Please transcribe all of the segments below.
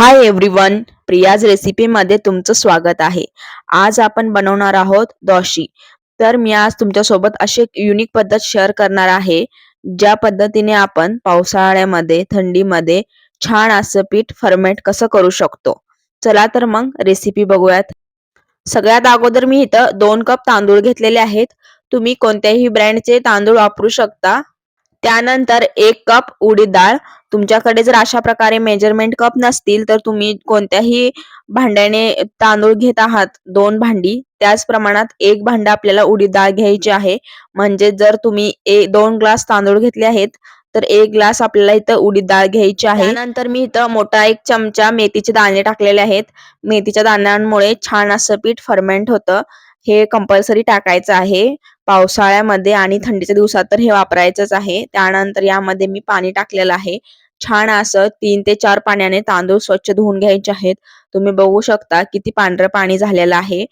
Hi everyone Priya's रेसिपीमध्ये तुमचं स्वागत आहे. आज आपण बनवणार आहोत दोशी तर मी आज तुमच्यासोबत अशी एक युनिक पद्धत शेअर करणार आहे ज्या पद्धतीने आपण पावसाळ्यामध्ये थंडीमध्ये छान असं पीठ फर्मेट कसं करू शकतो. चला तर मग रेसिपी बघूयात. सगळ्यात अगोदर मी इथं दोन कप तांदूळ घेतलेले आहेत. तुम्ही कोणत्याही ब्रँडचे तांदूळ वापरू शकता. त्यानंतर एक कप उडीद डाळ तुमच्याकडे जर अशा प्रकारे मेजरमेंट कप नसतील तर तुम्ही कोणत्याही भांड्याने तांदूळ घेत आहात दोन भांडी त्याच प्रमाणात एक भांड आपल्याला उडीद डाळ घ्यायची आहे. म्हणजे जर तुम्ही ए दोन ग्लास तांदूळ घेतले आहेत तर एक ग्लास आपल्याला इथं उडीद डाळ घ्यायची आहे. नंतर मी इथं मोठा एक चमचा मेथीचे दाणे टाकलेले आहेत. मेथीच्या दाण्यांमुळे छान असं पीठ फर्मेंट होतं. हे कंपल्सरी टाकायचं आहे. पावसाळ्यामध्ये आणि थंडीच्या दिवसात तर हे वापरायचंच आहे. त्यानंतर यामध्ये मी पाणी टाकलेलं आहे. छान असं तीन ते चार पाण्याने तांदूळ स्वच्छ धुवून घ्यायचे आहेत. तुम्ही बघू शकता किती पांढरं पाणी झालेलं आहे.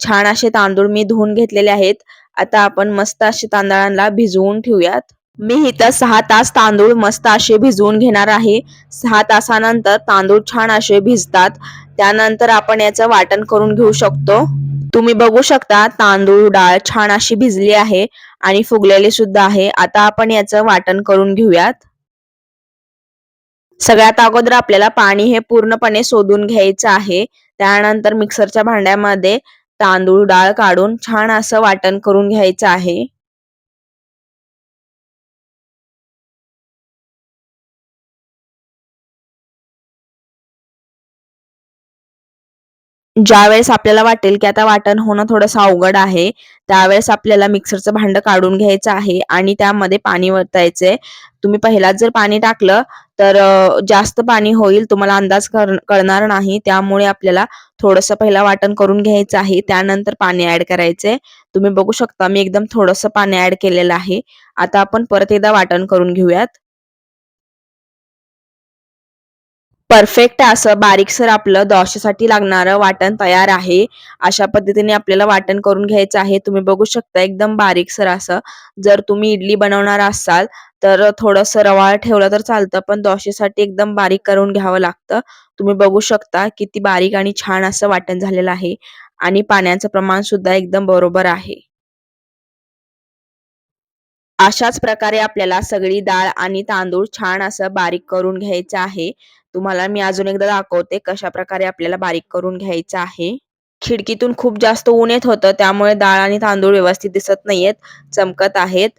छान असे तांदूळ मी धुवून घेतलेले आहेत. आता आपण मस्त असे तांदळांना भिजवून ठेवूयात. मी इथं सहा तास तांदूळ मस्त असे भिजवून घेणार आहे. सहा तासानंतर तांदूळ छान असे भिजतात. त्यानंतर आपण याचं वाटण करून घेऊ शकतो. तुम्ही बघू शकता तांदूळ डाळ छान अशी भिजली आहे आणि फुगलेली सुद्धा आहे. आता आपण याचं वाटण करून घेऊयात. सगळ्यात अगोदर आपल्याला पाणी हे पूर्णपणे शोधून घ्यायचं आहे. त्यानंतर मिक्सरच्या भांड्यामध्ये तांदूळ डाळ काढून छान असं वाटण करून घ्यायचं आहे. ज्यावेळेस आपल्याला वाटेल की आता वाटण होणं थोडंसं अवघड आहे त्यावेळेस आपल्याला मिक्सरचं भांड काढून घ्यायचं आहे आणि त्यामध्ये पाणी वरतायचंय तुम्ही पहिलाच जर पाणी टाकलं तर जास्त पाणी होईल तुम्हाला अंदाज कळणार नाही. त्यामुळे आपल्याला थोडंसं पहिला वाटण करून घ्यायचं आहे त्यानंतर पाणी ऍड करायचंय. तुम्ही बघू शकता मी एकदम थोडंसं पाणी ऍड केलेलं आहे. आता आपण परत एकदा वाटण करून घेऊयात. परफेक्ट असं बारीकसर आपलं दोशासाठी लागणारं वाटण तयार आहे. अशा पद्धतीने आपल्याला वाटण करून घ्यायचं आहे. तुम्ही बघू शकता एकदम बारीकसर असं. जर तुम्ही इडली बनवणार असाल तर थोडंसं रवाळ ठेवलं तर चालतं पण दोशेसाठी एकदम बारीक करून घ्यावं लागतं. तुम्ही बघू शकता किती बारीक आणि छान असं वाटण झालेलं आहे आणि पाण्याचं प्रमाण सुद्धा एकदम बरोबर आहे. अशाच प्रकारे आपल्याला सगळी डाळ आणि तांदूळ छान असं बारीक करून घ्यायचं आहे. तुम्हाला मी अजून एकदा दाखवते कशा प्रकारे आपल्याला बारीक करून घ्यायचं आहे. खिडकीतून खूप जास्त ऊन येत होतं त्यामुळे डाळ आणि तांदूळ व्यवस्थित दिसत नाहीयेत चमकत आहेत.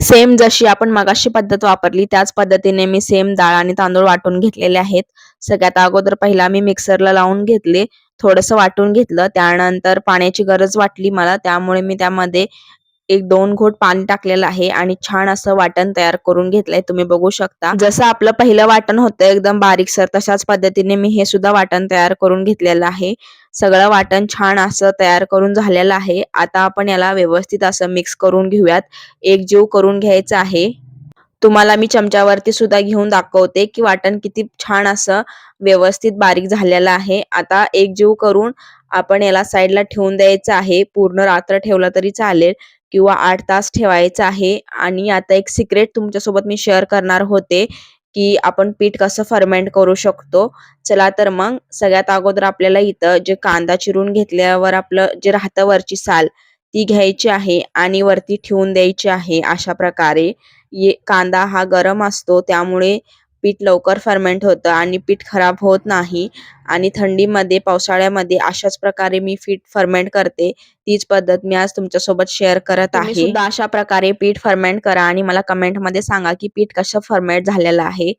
सेम जशी आपण मगाशी पद्धत वापरली त्याच पद्धतीने मी सेम डाळ आणि तांदूळ वाटून घेतलेले आहेत. सगळ्यात अगोदर पहिला मी मिक्सरला लावून घेतले थोडस वाटून घेतलं त्यानंतर पाण्याची गरज वाटली मला त्यामुळे मी त्यामध्ये एक दोन घोट पाणी टाकलेलं आहे आणि छान असं वाटण तयार करून घेतलंय. तुम्ही बघू शकता. जसं आपलं पहिलं वाटण होतं एकदम बारीकसर तशाच पद्धतीने मी हे सुद्धा वाटण तयार करून घेतलेलं आहे. सगळं वाटण छान असं तयार करून झालेलं आहे. आता आपण याला व्यवस्थित असं मिक्स करून घेऊयात. एक जीव करून घ्यायचं आहे. तुम्हाला मी चमच्यावरती सुद्धा घेऊन दाखवते की वाटण किती छान असं व्यवस्थित बारीक झालेलं आहे. आता एक जीव करून आपण याला साईडला ठेवून द्यायचं आहे. पूर्ण रात्र ठेवलं तरी चालेल. किंवा आठ तास ठेवायचं आहे. आणि आता एक सिक्रेट तुमच्यासोबत मी शेअर करणार होते की आपण पीठ कसं फर्मेंट करू शकतो. चला तर मग सगळ्यात अगोदर आपल्याला इथं जे कांदा चिरून घेतल्यावर आपलं जे राहतं वरची साल ती घ्यायची आहे आणि वरती ठेवून द्यायची आहे अशा प्रकारे. ये कांदा हा गरम असतो त्यामुळे पीठ लवकर फर्मेंट होतं आणि पीठ खराब होत नाही. आणि थंडीमध्ये पावसाळ्यामध्ये अशाच प्रकारे मी पीठ फर्मेंट करते. तीच पद्धत मी आज तुमच्यासोबत शेअर करत आहे. अशा प्रकारे पीठ फर्मेंट करा आणि मला कमेंटमध्ये सांगा की पीठ कसं फर्मेंट झालेलं आहे.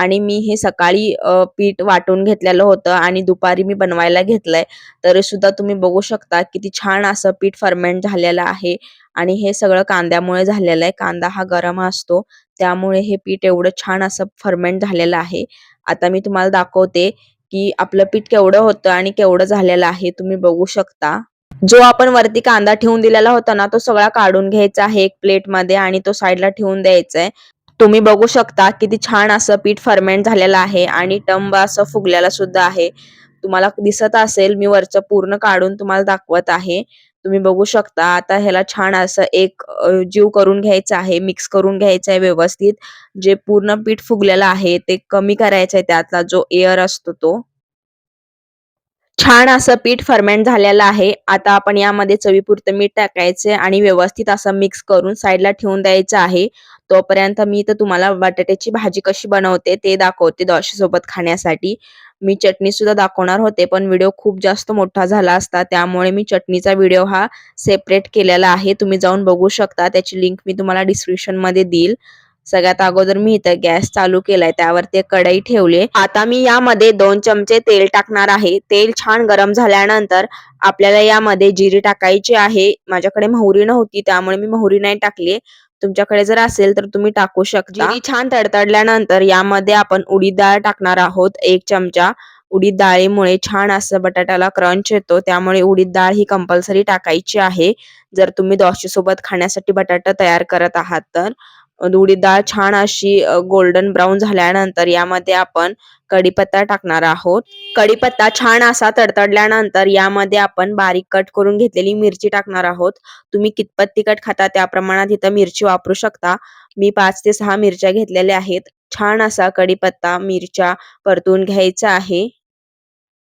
आणि मी हे सकाळी पीठ वाटून घेतलेलं होतं आणि दुपारी मी बनवायला घेतलंय. तरी सुद्धा तुम्ही बघू शकता किती छान असं पीठ फर्मेंट झालेलं आहे आणि हे सगळं कांद्यामुळे झालेलं आहे. कांदा हा गरम असतो त्यामुळे हे पीठ एवढं छान असं फर्मेंट झालेलं आहे. आता मी तुम्हाला दाखवते की आपलं पीठ केवढं होतं आणि केवढं झालेलं आहे तुम्ही बघू शकता. जो आपण वरती कांदा ठेवून दिलेला होता ना तो सगळा काढून घ्यायचा आहे एक प्लेटमध्ये आणि तो साईडला ठेवून द्यायचा आहे तुम्ही बघू शकता किती छान असं पीठ फर्मेंट झालेलं आहे आणि टंब असं फुगलेला सुद्धा आहे. तुम्हाला दिसत असेल मी वरचं पूर्ण काढून तुम्हाला दाखवत आहे. तुम्ही बघू शकता आता ह्याला छान असं एक जीव करून घ्यायचा आहे मिक्स करून घ्यायचं आहे व्यवस्थित. जे पूर्ण पीठ फुगलेलं आहे ते कमी करायचं आहे त्यातला जो एअर असतो तो. छान असं पीठ फर्मेंट झालेलं आहे. आता आपण यामध्ये चवीपुरतं मीठ टाकायचे आणि व्यवस्थित असं मिक्स करून साईडला ठेवून द्यायचं आहे. तोपर्यंत मी तर तुम्हाला बटाट्याची भाजी कशी बनवते ते दाखवते दोशी सोबत खाण्यासाठी. मी चटणी सुद्धा दाखवणार होते पण व्हिडिओ खूप जास्त मोठा झाला असता त्यामुळे मी चटणीचा व्हिडिओ हा सेपरेट केलेला आहे. तुम्ही जाऊन बघू शकता त्याची लिंक मी तुम्हाला डिस्क्रिप्शनमध्ये देईल. सगळ्यात अगोदर मी इथं गॅस चालू केलाय त्यावरती कढई ठेवली आता मी यामध्ये दोन चमचे तेल टाकणार आहे. तेल छान गरम झाल्यानंतर आपल्याला यामध्ये जिरी टाकायची आहे. माझ्याकडे मोहरी नव्हती त्यामुळे मी मोहरी नाही टाकली. तुमच्याकडे जर असेल तर तुम्ही टाकू शकता. जिरी छान तडतडल्यानंतर यामध्ये आपण उडीद डाळ टाकणार आहोत एक चमचा. उडीद डाळीमुळे छान असं बटाट्याला क्रंच येतो त्यामुळे उडीद डाळ ही कंपल्सरी टाकायची आहे. जर तुम्ही दोशी सोबत खाण्यासाठी बटाटा तयार करत आहात तर. उडीद डाळ छान अशी गोल्डन ब्राऊन झाल्यानंतर यामध्ये आपण कढीपत्ता टाकणार आहोत. कढीपत्ता छान असा तडतडल्यानंतर यामध्ये आपण बारीक कट करून घेतलेली मिरची टाकणार आहोत. तुम्ही कितपत तिखट खाता त्या प्रमाणात इथं मिरची वापरू शकता. मी पाच ते सहा मिरच्या घेतलेल्या आहेत. छान असा कढीपत्ता मिरच्या परतून घ्यायचा आहे.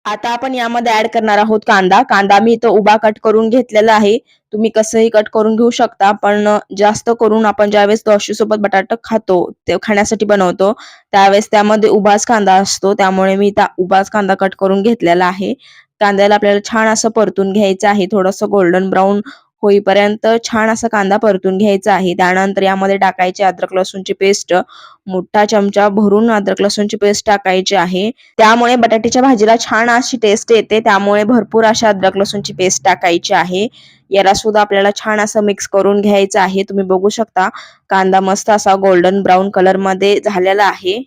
आता आपण यामध्ये ऍड करणार आहोत कांदा. कांदा मी इथं उभा कट करून घेतलेला आहे. तुम्ही कसंही कट करून घेऊ शकता पण जास्त करून आपण ज्यावेळेस दोशी सोबत बटाटा खातो ते खाण्यासाठी बनवतो त्यावेळेस त्यामध्ये उभाच कांदा असतो. त्यामुळे मी त्या उभाच कांदा कट करून घेतलेला आहे. कांद्याला आपल्याला छान असं परतून घ्यायचं आहे. थोडंसं गोल्डन ब्राऊन होईपर्यंत छान असा कांदा परतून घ्यायचा आहे. त्यानंतर यामध्ये टाकायची अद्रक लसूणची पेस्ट मोठा चमचा भरून अद्रक लसूणची पेस्ट टाकायची आहे. त्यामुळे बटाट्याच्या भाजीला छान अशी टेस्ट येते. त्यामुळे भरपूर अशा अद्रक लसूणची पेस्ट टाकायची आहे. याला सुद्धा आपल्याला छान असं मिक्स करून घ्यायचं आहे. तुम्ही बघू शकता कांदा मस्त असा गोल्डन ब्राऊन कलरमध्ये झालेला आहे.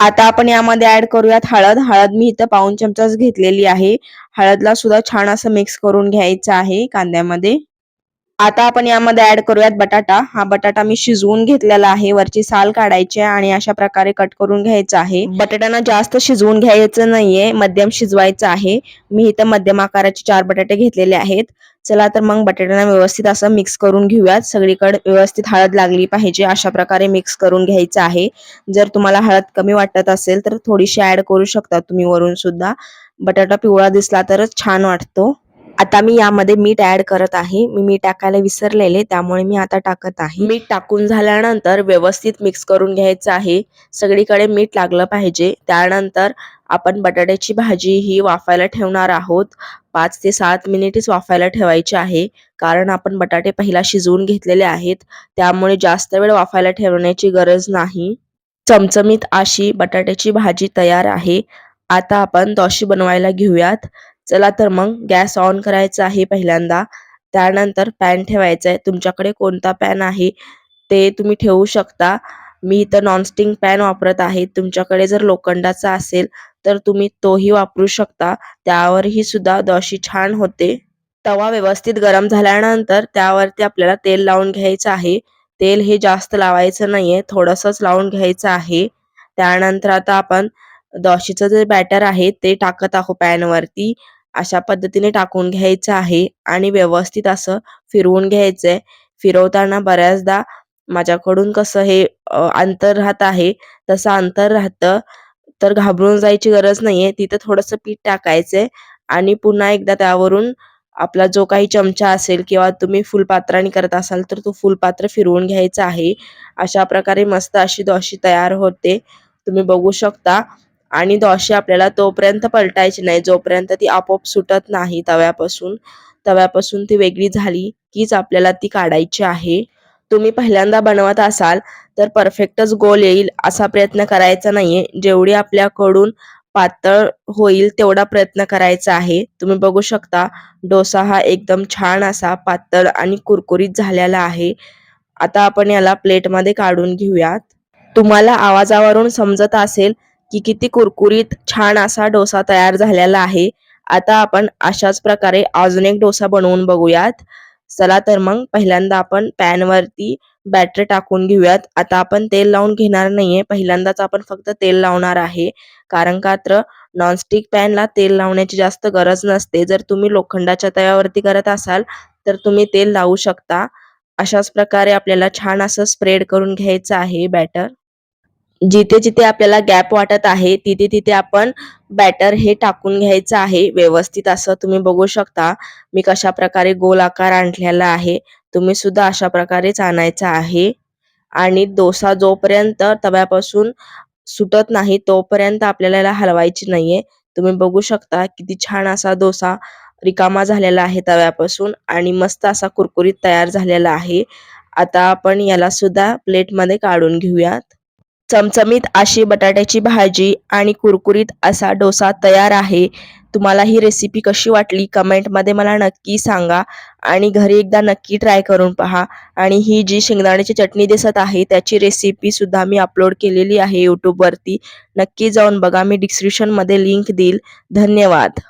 आता आपण यामध्ये ऍड करूयात हळद. हळद मी इथं पाऊन चमचाच घेतलेली आहे. हळदला सुद्धा छान असं मिक्स करून घ्यायचं आहे कांद्यामध्ये. आता आपण यामध्ये ऍड करूयात बटाटा. हा बटाटा मी शिजवून घेतलेला आहे. वरची साल काढायची आहे आणि अशा प्रकारे कट करून घ्यायचा आहे. बटाट्यांना जास्त शिजवून घ्यायचं नाहीये. मध्यम शिजवायचं आहे. मी इथं मध्यम आकाराचे चार बटाटे घेतलेले आहेत. चला तर मग बटाट्यांना व्यवस्थित असं मिक्स करून घेऊयात. सगळीकडे व्यवस्थित हळद लागली पाहिजे. अशा प्रकारे मिक्स करून घ्यायचं आहे. जर तुम्हाला हळद कमी वाटत असेल तर थोडीशी ऍड करू शकता तुम्ही वरून सुद्धा. बटाटा पिवळा दिसला तरच छान वाटतो. आता मी यामध्ये मीठ ऍड करत आहे. मी मीठ टाकायला विसरलेले त्यामुळे मी आता टाकत आहे. मीठ टाकून झाल्यानंतर व्यवस्थित मिक्स करून घ्यायचं आहे. सगळीकडे मीठ लागलं पाहिजे. त्यानंतर आपण बटाट्याची भाजी ही वाफायला ठेवणार आहोत. पाच ते सात मिनिटच वाफायला ठेवायची आहे. कारण आपण बटाटे पहिला शिजवून घेतलेले आहेत. त्यामुळे जास्त वेळ वाफायला ठेवण्याची गरज नाही. चमचमीत अशी बटाट्याची भाजी तयार आहे. आता आपण दोशी बनवायला घेऊयात. चला तर मग गॅस ऑन करायचा आहे पहिल्यांदा. त्यानंतर पॅन ठेवायचा आहे तुमच्याकडे कोणता पॅन आहे ते तुम्ही ठेवू शकता. मी इथं नॉनस्टिंग पॅन वापरत आहे. तुमच्याकडे जर लोखंडाचा असेल तर तुम्ही तोही वापरू शकता. त्यावरही सुद्धा दोशी छान होते. तवा व्यवस्थित गरम झाल्यानंतर त्यावरती आपल्याला तेल लावून घ्यायचं आहे. तेल हे जास्त लावायचं नाहीये. थोडंसंच लावून घ्यायचं आहे. त्यानंतर आता आपण दोशीचं जे बॅटर आहे ते टाकत आहोत पॅनवरती. अशा पद्धतीने टाकून घ्यायचं आहे आणि व्यवस्थित असं फिरवून घ्यायचंय. फिरवताना बऱ्याचदा माझ्याकडून कसं हे अंतर राहत आहे तसं अंतर राहतं तर घाबरून जायची गरज नाहीये. तिथं थोडंसं पीठ टाकायचंय आणि पुन्हा एकदा त्यावरून आपला जो काही चमचा असेल किंवा तुम्ही फुलपात्राने करत असाल तर तो फुलपात्र फिरवून घ्यायचा आहे. अशा प्रकारे मस्त अशी दोशी तयार होते. तुम्ही बघू शकता. आणि दोशी आपल्याला तोपर्यंत पलटायची नाही. जोपर्यंत ती आपोआप सुटत नाही तव्यापासून तव्यापासून ती वेगळी झाली कीच आपल्याला ती काढायची आहे. तुम्ही पहिल्यांदा बनवत असाल तर परफेक्टच गोल येईल असा प्रयत्न करायचा नाहीये. जेवढी आपल्याकडून पातळ होईल तेवढा प्रयत्न करायचा आहे. तुम्ही बघू शकता डोसा हा एकदम छान असा पातळ आणि कुरकुरीत झालेला आहे. आता आपण याला प्लेटमध्ये काढून घेऊयात. तुम्हाला आवाजावरून समजत असेल की किती कुरकुरीत छान असा डोसा तयार झालेला आहे. आता आपण अशाच प्रकारे अजून एक डोसा बनवून बघूयात. चला तर मग पहिल्यांदा आपण पॅनवरती बॅटर टाकून घेऊयात. आता आपण तेल लावून घेणार नाहीये. पहिल्यांदाच आपण फक्त तेल लावणार आहे. कारण का तर नॉनस्टिक पॅनला तेल लावण्याची जास्त गरज नसते. जर तुम्ही लोखंडाच्या तव्यावरती करत असाल तर तुम्ही तेल लावू शकता. अशाच प्रकारे आपल्याला छान असं स्प्रेड करून घ्यायचं आहे बॅटर जिथे जिथे आपल्याला गॅप वाटत आहे तिथे तिथे आपण बॅटर हे टाकून घ्यायचं आहे. व्यवस्थित असं तुम्ही बघू शकता. मी कशा प्रकारे गोल आकार आणलेला आहे तुम्ही सुद्धा अशा प्रकारेच आणायचा आहे. आणि डोसा जोपर्यंत तव्यापासून सुटत नाही तोपर्यंत आपल्याला याला हलवायची नाहीये. तुम्ही बघू शकता किती छान असा डोसा रिकामा झालेला आहे तव्यापासून आणि मस्त असा कुरकुरीत तयार झालेला आहे. आता आपण याला सुद्धा प्लेटमध्ये काढून घेऊयात. चमचमीत अशी बटाट्याची भाजी आणि कुरकुरीत असा डोसा तयार आहे. तुम्हाला ही रेसिपी कशी वाटली? कमेंटमध्ये मला नक्की सांगा आणि घरी एकदा नक्की ट्राय करून पहा. आणि ही जी शेंगदाण्याची चटणी दिसत आहे त्याची रेसिपी सुद्धा मी अपलोड केलेली आहे यूट्यूबवरती नक्की जाऊन बघा मी डिस्क्रिप्शनमध्ये लिंक देईल. धन्यवाद.